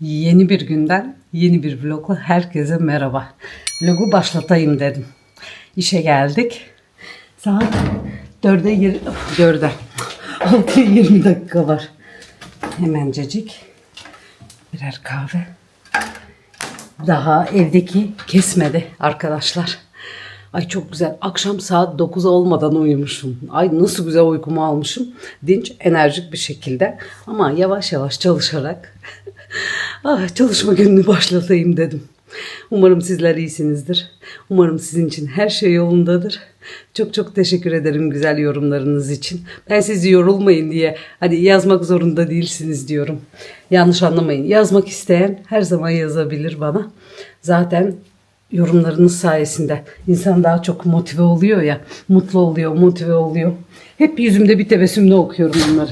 Yeni bir günden, yeni bir vlogla herkese merhaba. Vlogu başlatayım dedim. İşe geldik. Saat 4'e 20, 4'e 6'ya 20 dakika var. Hemencecik birer kahve. Daha evdeki kesmedi arkadaşlar. Ay çok güzel. Akşam saat 9 olmadan uyumuşum. Ay nasıl güzel uykumu almışım. Dinç, enerjik bir şekilde. Ama yavaş yavaş çalışarak ah, çalışma gününü başlatayım dedim. Umarım sizler iyisinizdir. Umarım sizin için her şey yolundadır. Çok çok teşekkür ederim güzel yorumlarınız için. Ben sizi yorulmayın diye hani yazmak zorunda değilsiniz diyorum. Yanlış anlamayın. Yazmak isteyen her zaman yazabilir bana. Zaten yorumlarınız sayesinde insan daha çok motive oluyor ya. Mutlu oluyor, motive oluyor. Hep yüzümde bir tebessümle okuyorum bunları.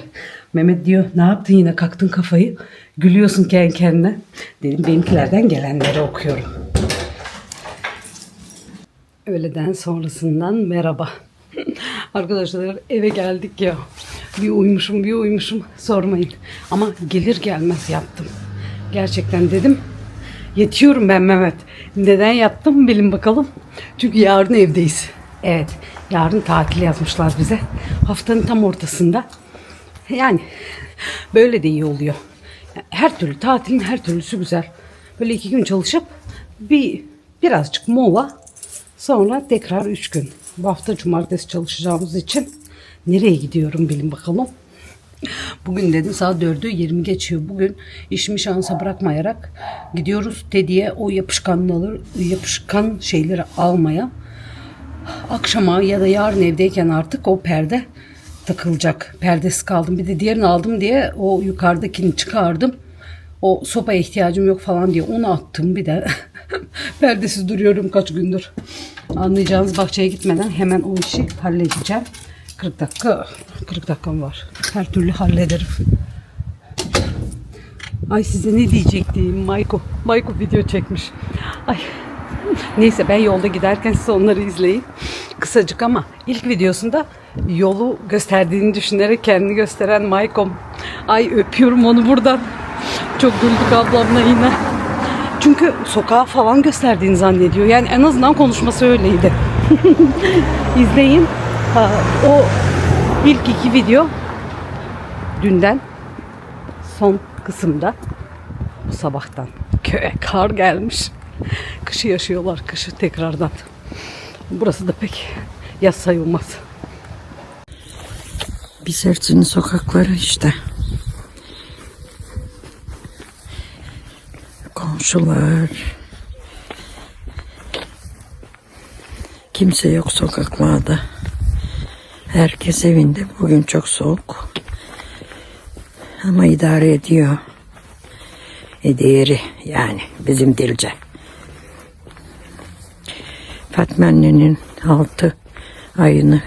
Mehmet diyor ne yaptın yine kalktın kafayı. Gülüyorsun kendi kendine. Dedim benimkilerden gelenleri okuyorum. Öğleden sonrasından merhaba. Arkadaşlar eve geldik ya. Bir uyumuşum bir uyumuşum sormayın. Ama gelir gelmez yattım. Gerçekten dedim yetiyorum ben Mehmet. Neden yattım bilin bakalım. Çünkü yarın evdeyiz. Evet yarın tatil yazmışlar bize. Haftanın tam ortasında. Yani böyle de iyi oluyor. Her türlü tatilin her türlüsü güzel. Böyle iki gün çalışıp bir birazcık mola sonra tekrar üç gün. Bu hafta cumartesi çalışacağımız için nereye gidiyorum bilin bakalım. Bugün dedim saat 4'ü 20 geçiyor. Bugün işimi şansa bırakmayarak gidiyoruz Teddy'ye o yapışkanları, yapışkan şeyleri almaya. Akşama ya da yarın evdeyken artık o perde takılacak. Perdesi kaldım. Bir de diğerini aldım diye o yukarıdakini çıkardım. O sopaya ihtiyacım yok falan diye onu attım bir de. Perdesiz duruyorum kaç gündür. Anlayacağınız bahçeye gitmeden hemen o işi halledeceğim. 40 dakika 40 dakikam var. Her türlü hallederim. Ay size ne diyecektim Mayko. Mayko video çekmiş. Ay Neyse ben yolda giderken siz onları izleyin. Kısacık ama ilk videosunda yolu gösterdiğini düşünerek kendini gösteren Maykom. Ay öpüyorum onu buradan. Çok güldük ablamla yine. Çünkü sokağı falan gösterdiğini zannediyor. Yani en azından konuşması öyleydi. İzleyin. Ha, o ilk iki video dünden son kısımda bu sabahtan köye kar gelmiş. Kışı yaşıyorlar kışı tekrardan. Burası da pek yaz sayılmaz. Bisertinin sokakları işte. Komşular. Kimse yok sokaklarda. Herkes evinde. Bugün çok soğuk. Ama idare ediyor. E yani bizim dilce. Fatma annenin altı ayını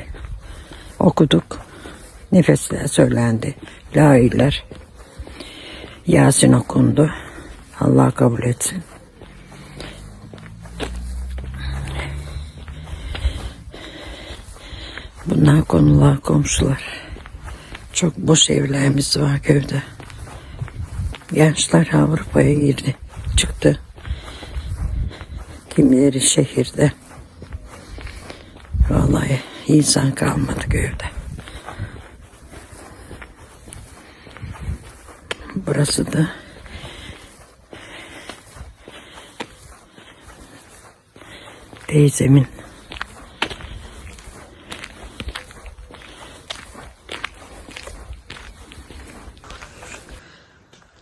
okuduk. Nefesler söylendi. Lailer. Yasin okundu. Allah kabul etsin. Bunlar konular komşular. Çok boş evlerimiz var köyde. Gençler Avrupa'ya girdi. Çıktı. Kimileri şehirde. Vallahi insan kalmadı köyde. Burası da teyzemin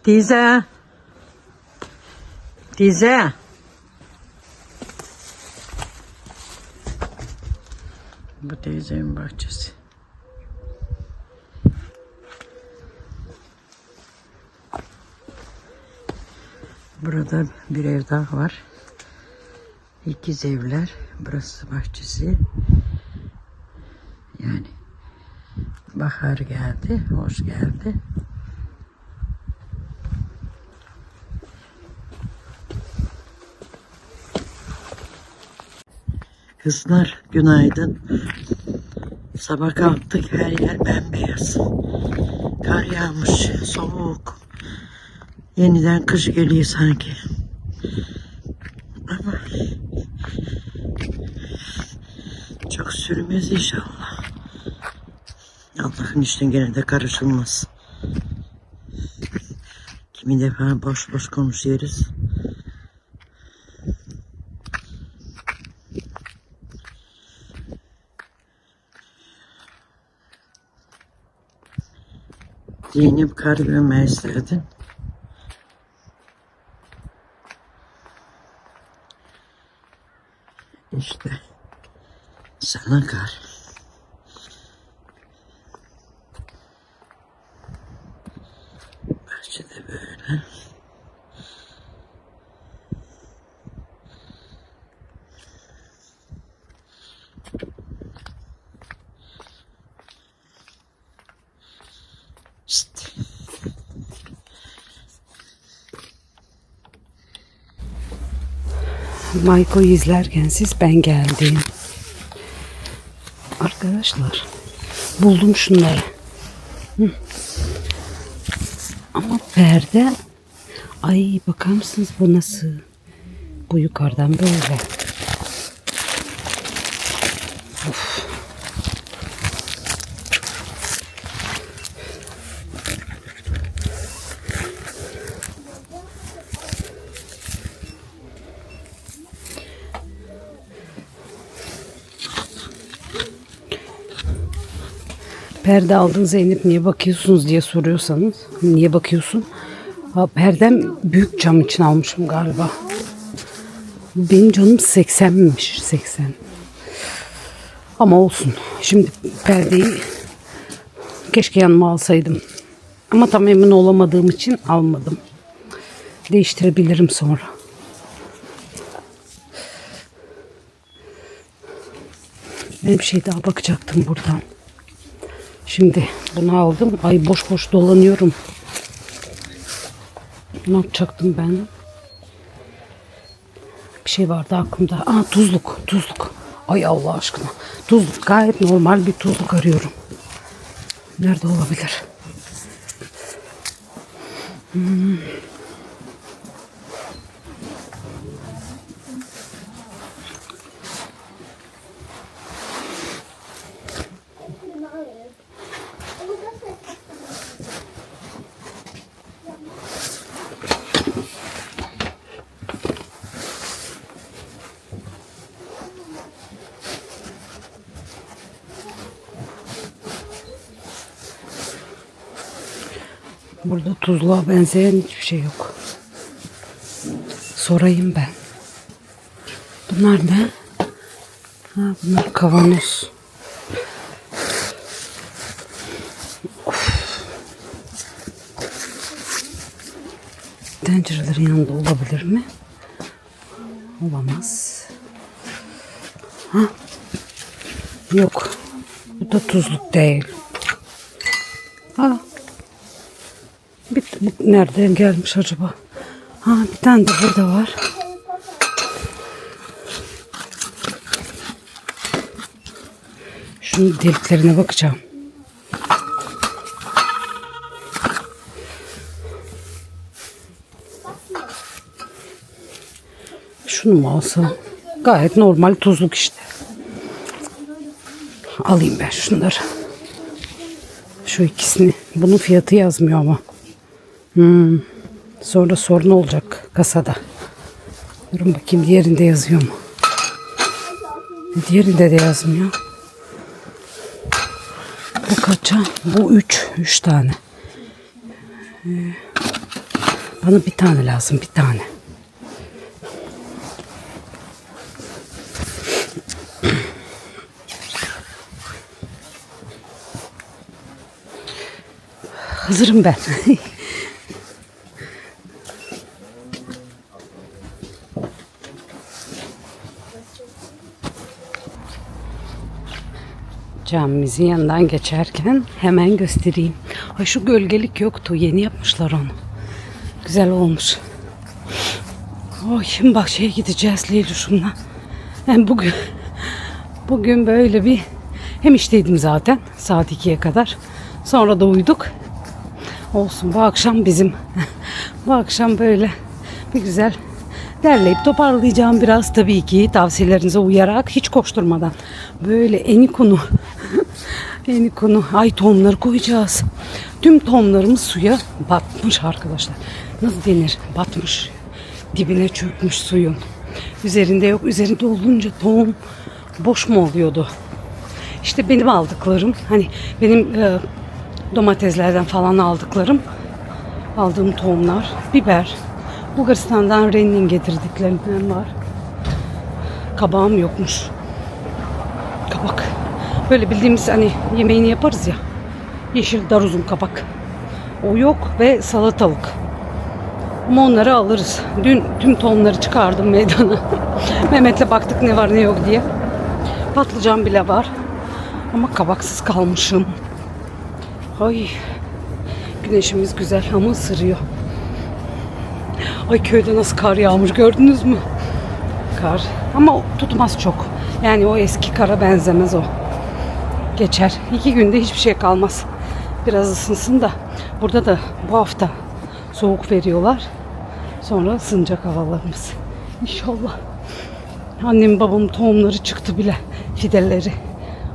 Teyze. Teyze. Bu teyzemin bahçesi. Burada bir ev daha var. İkiz evler. Burası bahçesi. Yani bahar geldi. Hoş geldi. Kızlar günaydın. Sabah kalktık her yer bembeyaz. Kar yağmış, soğuk. Yeniden kış geliyor sanki. Ama çok sürmez inşallah. Allah'ın işine gene de karışılmaz. Kimi defa boş boş konuşuyoruz. Zeynep kar görmeyi istedin. İşte sana kar. Mayko'yu izlerken siz ben geldim. Arkadaşlar buldum şunları. Hı. Ama perde ay bakar mısınız bu nasıl? Bu yukarıdan böyle. Perde aldın Zeynep niye bakıyorsunuz diye soruyorsanız. Niye bakıyorsun? Ha, perdem büyük cam için almışım galiba. Benim canım 80'miş 80. Ama olsun. Şimdi perdeyi keşke yanıma alsaydım. Ama tam emin olamadığım için almadım. Değiştirebilirim sonra. Ben bir şey daha bakacaktım buradan. Şimdi bunu aldım. Ay boş boş dolanıyorum. Ne yapacaktım ben? Bir şey vardı aklımda. Aa tuzluk, tuzluk. Ay Allah aşkına. Tuzluk gayet normal bir tuzluk arıyorum. Nerede olabilir? Hmm. Burada tuzluğa benzeyen hiçbir şey yok. Sorayım ben. Bunlar ne? Ha, bunlar kavanoz. Of. Tencerelerin yanında olabilir mi? Olamaz. Ha? Yok. Bu da tuzluk değil. Ha, nereden gelmiş acaba? Ha bir tane de burada var. Şunun deliklerine bakacağım. Şunu mu alsam? Gayet normal tuzluk işte. Alayım ben şunları. Şu ikisini. Bunun fiyatı yazmıyor ama. Hmm. Sonra sorun olacak kasada. Durun bakayım diğerinde yazıyor mu? Diğerinde de yazmıyor. Bu kaça? Bu üç. Üç tane. Ee, bana bir tane lazım. Bir tane. Hazırım ben. Camimizin yanından geçerken hemen göstereyim. Ay şu gölgelik yoktu. Yeni yapmışlar onu. Güzel olmuş. Oy şimdi bak şeye gideceğiz Leylüş'ümle. Yani bugün bugün böyle bir hem işteydim zaten saat 2'ye kadar. Sonra da uyuduk. Olsun bu akşam bizim Bu akşam böyle bir güzel derleyip toparlayacağım biraz tabii ki tavsiyelerinize uyarak hiç koşturmadan. Böyle eni konu eni konu ay tohumları koyacağız. Tüm tohumlarımız suya batmış arkadaşlar. Nasıl denir? Batmış. Dibine çökmüş suyun. Üzerinde yok. Üzerinde olunca tohum boş mu oluyordu? İşte benim aldıklarım hani benim e, domateslerden falan aldıklarım aldığım tohumlar biber Bulgaristan'dan Rennin getirdiklerimden var kabağım yokmuş böyle bildiğimiz hani yemeğini yaparız ya yeşil dar uzun kabak o yok ve salatalık ama onları alırız. Dün tüm tohumları çıkardım meydana. Mehmet'le baktık ne var ne yok diye. Patlıcan bile var. Ama kabaksız kalmışım. Ay. Güneşimiz güzel ama ısırıyor. Ay köyde nasıl kar yağmış gördünüz mü? Kar. Ama tutmaz çok. Yani o eski kara benzemez o. Geçer. İki günde hiçbir şey kalmaz. Biraz ısınsın da. Burada da bu hafta soğuk veriyorlar. Sonra ısınacak havalarımız. İnşallah. Annem babam tohumları çıktı bile. Fideleri.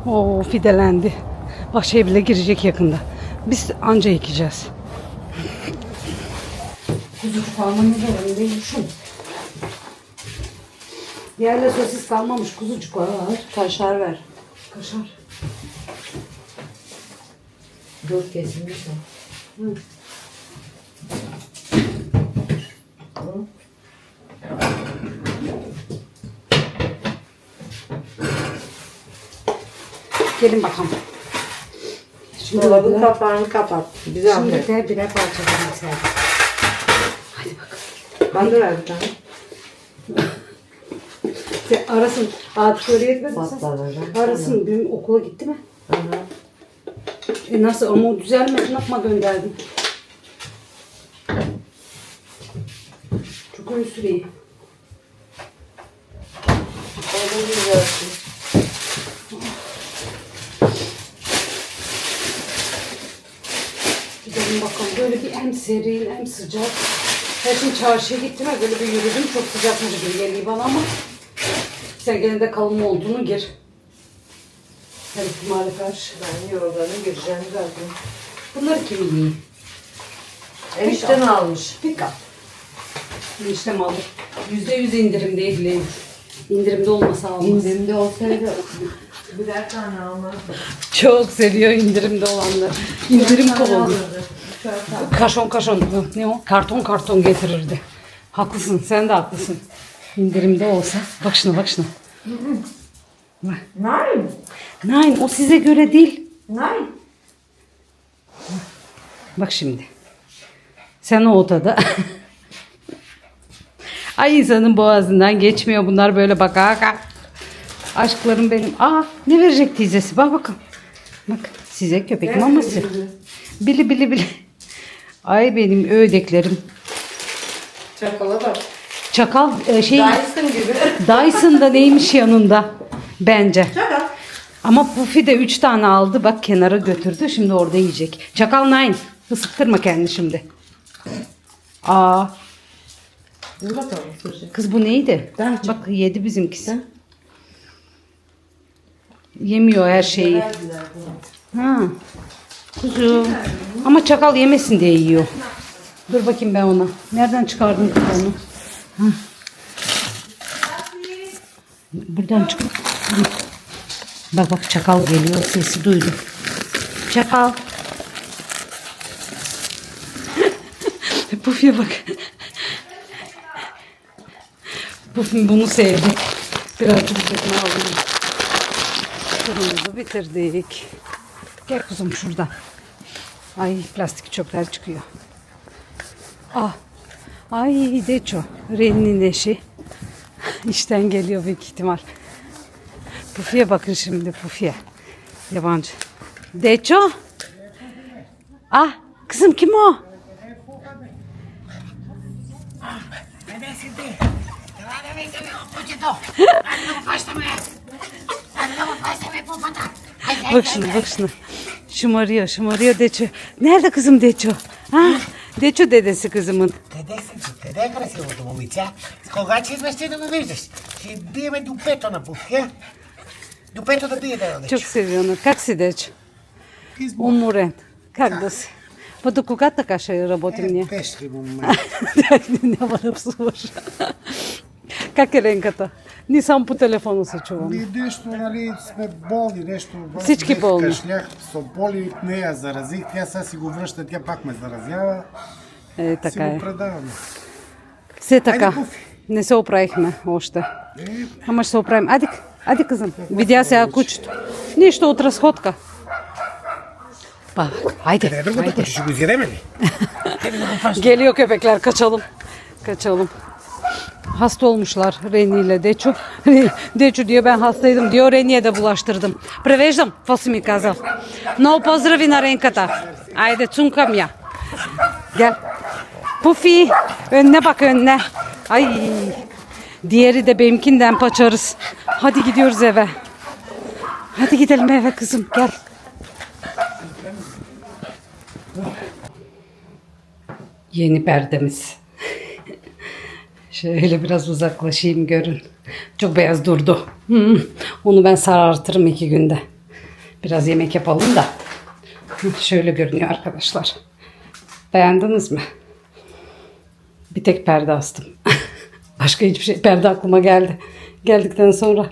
O fidelendi. Bahçeye bile girecek yakında. Biz anca ekeceğiz. Kuzucuk almanız var. Neymişim? Diğerle sosis kalmamış. Kuzucuk var. Kaşar ver. Kaşar. Dur kesilmiş o. Gelin bakalım. Şimdi Dolabın de- kapağını kapat. Güzel Şimdi de birer parça demek istedim. Hadi bakalım. Ver bir tane. Sen arasın. Oraya etmedin sen. Patladı. Arasın. Dün okula gitti mi? E nasıl? Ama o düzelmedi. Yapma gönderdin. Çok ön süreyi. Onu güzelsin. Gidelim bakalım. Böyle bir hem serin hem sıcak. Ben şimdi çarşıya gittim böyle bir yürüdüm. Çok sıcakmış gibi geliyor bana ama sen gene de kalın montunu gir. Her ihtimale karşı. Ben yorganı gireceğim zaten. Bunları kim yiyor? Enişten almış. Pick up. İşte aldı. Yüzde yüz indirimdeydi. İndirimde olmasa almaz. İndirimde olsaydı birer tane almazdı. Çok seviyor indirimde olanları. İndirim kovalıyor. Kaşon kaşon. Ne o? Karton karton getirirdi. Haklısın. Sen de haklısın. İndirimde olsa. Bak şuna bak şuna. Bak. Nein. Nein o size göre değil. Nein. Bak şimdi. Sen o odada. Ay insanın boğazından geçmiyor bunlar böyle bak. ha, ha. Aşklarım benim. Aa ne verecek teyzesi? Bak bakalım. Bak size köpek maması. Bili bili bili. Ay benim ödeklerim. Çakala bak. Çakal e, şey Dyson gibi. Dyson'da neymiş yanında bence. Çakal. Ama Puffy de 3 tane aldı. Bak kenara götürdü. Şimdi orada yiyecek. Çakal nine. Isıttırma kendini şimdi. Aa Dur bakalım kız bu neydi? Ben- Bak yedi bizimkisi. Yemiyor her şeyi. Ha. Kuzu. Ama çakal yemesin diye yiyor. Dur bakayım ben ona. Nereden çıkardın kız onu? Ha. Buradan çık. Bak bak çakal geliyor. Sesi duydum. Çakal. Pufi'ye bak. Pufi bunu sevdi. Birazcık tekme aldım. Turumuzu bitirdik. Gel kuzum şuradan. Ay plastik çöpler çıkıyor. Ah. Ay Deço. Ren'in eşi. İşten geliyor büyük ihtimal. Pufi'ye bakın şimdi Pufi'ye. Yabancı. Deço. Ah kızım kim o? Bak şuna bak şuna. Şımarıyor şımarıyor Deço. Nerede kızım Deço? Ha? Дечо dedesi kızımın. Къде си? Къде е красивото момиче? Кога ще идваш ти да ме виждаш? Ще биеме до пето на пуфия. До пето да бие да Çok seviyor onu. Как си, Дечо? Уморен. Как да си? Па до кога така ще работим ние? Пеш ли момент? Няма да слуша. Как е Ленката? Ни само по телефона се чуваме. Ми нещо, нали, сме болни, нещо. Всички болни. Кашлях, сополи, не я заразих, тя сега си го връща, тя пак ме заразява. Е, си така го е. предаваме. Все така. Айде. Не се оправихме още. Е, Ама ще се оправим. Ади, ади казвам. Видя сега кучето. Нищо от разходка. Bak, haydi. Къде е другото куче? Ще го изядеме ли? Geliyor köpekler kaçalım. Kaçalım. Hasta olmuşlar Reni ile Deçu. Deçu diyor ben hastaydım diyor Reni'ye de bulaştırdım. Превеждам, какво си ми казал. Много поздрави на Ренката. Айде, цункам я. Gel. Pufi, önüne bak önüne. Ay. Diğeri de benimkinden paçarız. Hadi gidiyoruz eve. Hadi gidelim eve kızım gel. Yeni perdemiz. Şöyle biraz uzaklaşayım görün. Çok beyaz durdu. Hmm, Onu ben sarartırım iki günde. Biraz yemek yapalım da. Şöyle görünüyor arkadaşlar. Beğendiniz mi? Bir tek perde astım. Başka hiçbir şey perde aklıma geldi. Geldikten sonra.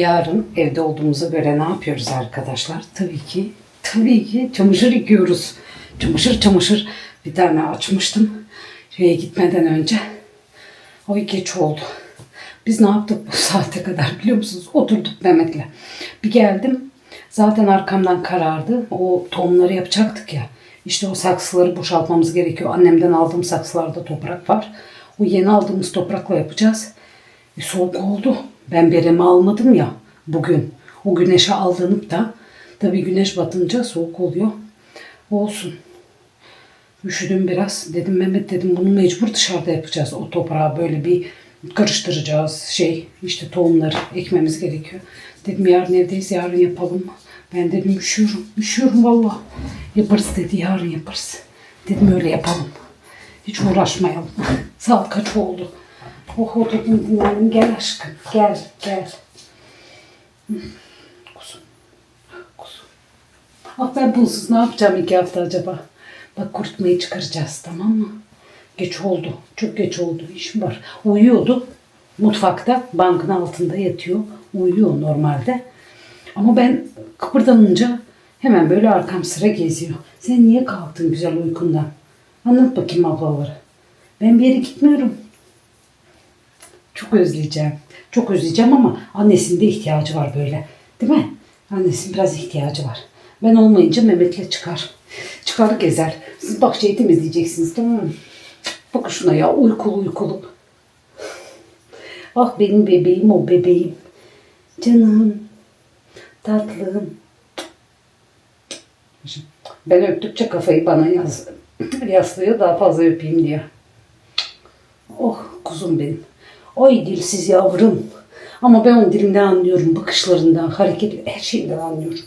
Yarın evde olduğumuza göre ne yapıyoruz arkadaşlar? Tabii ki, tabii ki çamaşır yıkıyoruz. Çamaşır çamaşır bir tane açmıştım. Şeye gitmeden önce. O geç oldu. Biz ne yaptık bu saate kadar biliyor musunuz? Oturduk Mehmet'le. Bir geldim. Zaten arkamdan karardı. O tohumları yapacaktık ya. İşte o saksıları boşaltmamız gerekiyor. Annemden aldığım saksılarda toprak var. O yeni aldığımız toprakla yapacağız. E, soğuk oldu. Ben beremi almadım ya bugün. O güneşe aldanıp da tabii güneş batınca soğuk oluyor. Olsun. Üşüdüm biraz. Dedim Mehmet dedim bunu mecbur dışarıda yapacağız. O toprağı böyle bir karıştıracağız. Şey işte tohumları ekmemiz gerekiyor. Dedim yarın evdeyiz yarın yapalım? Ben dedim üşüyorum. Üşüyorum valla. Yaparız dedi yarın yaparız. Dedim öyle yapalım. Hiç uğraşmayalım. Saat kaç oldu? Oh oturdum dinlendim. Gel aşkım. Gel gel. Kuzum. Kuzum. Ah ben bunsuz ne yapacağım iki hafta acaba? Bak kurutmayı çıkaracağız tamam mı? Geç oldu. Çok geç oldu. İşim var. Uyuyordu. Mutfakta bankın altında yatıyor. Uyuyor normalde. Ama ben kıpırdanınca hemen böyle arkam sıra geziyor. Sen niye kalktın güzel uykundan? Anlat bakayım ablaları. Ben bir yere gitmiyorum. Çok özleyeceğim. Çok özleyeceğim ama annesinin de ihtiyacı var böyle. Değil mi? Annesinin biraz ihtiyacı var. Ben olmayınca Mehmet'le çıkar. Çıkar gezer. Siz bahçeyi temizleyeceksiniz tamam mı? Bakın şuna ya uykulu uykulu. Ah benim bebeğim o bebeğim. Canım. Tatlım. Ben öptükçe kafayı bana yaz, yaslıyor daha fazla öpeyim diyor. Oh kuzum benim. Oy dilsiz yavrum. Ama ben onun dilinden anlıyorum. Bakışlarından, hareket, her şeyinden anlıyorum.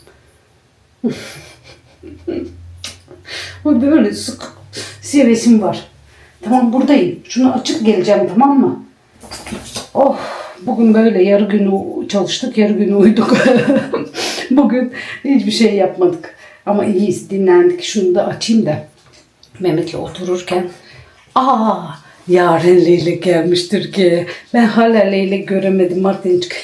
o böyle sık sevesim var. Tamam buradayım. Şunu açıp geleceğim tamam mı? Oh bugün böyle yarı günü çalıştık yarı günü uyuduk. bugün hiçbir şey yapmadık. Ama iyiyiz dinlendik. Şunu da açayım da Mehmet'le otururken aa Yaren Leylek gelmiş Türkiye'ye. Ben hala Leylek göremedim Martinçka.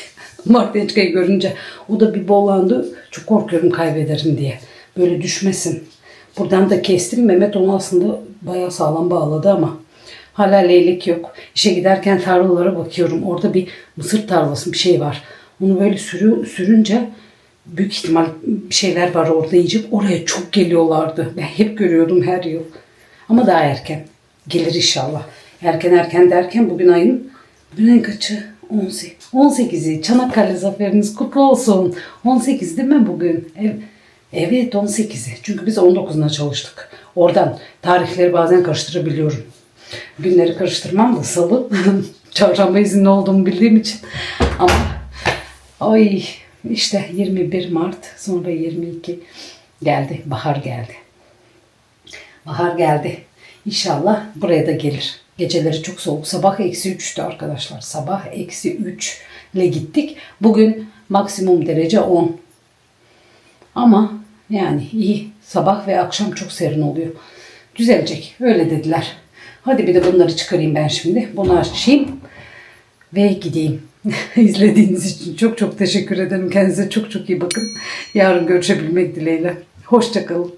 Martinçka'yı görünce o da bir boğlandı. Çok korkuyorum kaybederim diye. Böyle düşmesin. Buradan da kestim. Mehmet onu aslında bayağı sağlam bağladı ama hala leylek yok. İşe giderken tarlalara bakıyorum. Orada bir mısır tarlası bir şey var. Onu böyle sürü, sürünce büyük ihtimal bir şeyler var orada yiyecek. Oraya çok geliyorlardı. Ben hep görüyordum her yıl. Ama daha erken. Gelir inşallah. Erken erken derken bugün ayın bugün ayın kaçı? 18. 18'i. Çanakkale zaferiniz kutlu olsun. 18 değil mi bugün? Ev, evet 18'i. Çünkü biz 19'una çalıştık. Oradan tarihleri bazen karıştırabiliyorum. Günleri karıştırmam da salı. Çarşamba izinli olduğumu bildiğim için. Ama ay işte 21 Mart sonra 22 geldi. Bahar geldi. Bahar geldi. İnşallah buraya da gelir. Geceleri çok soğuk. Sabah eksi 3'tü arkadaşlar. Sabah eksi 3 ile gittik. Bugün maksimum derece 10. Ama yani iyi. Sabah ve akşam çok serin oluyor. Düzelecek. Öyle dediler. Hadi bir de bunları çıkarayım ben şimdi. Bunu açayım ve gideyim. İzlediğiniz için çok çok teşekkür ederim. Kendinize çok çok iyi bakın. Yarın görüşebilmek dileğiyle. Hoşçakalın.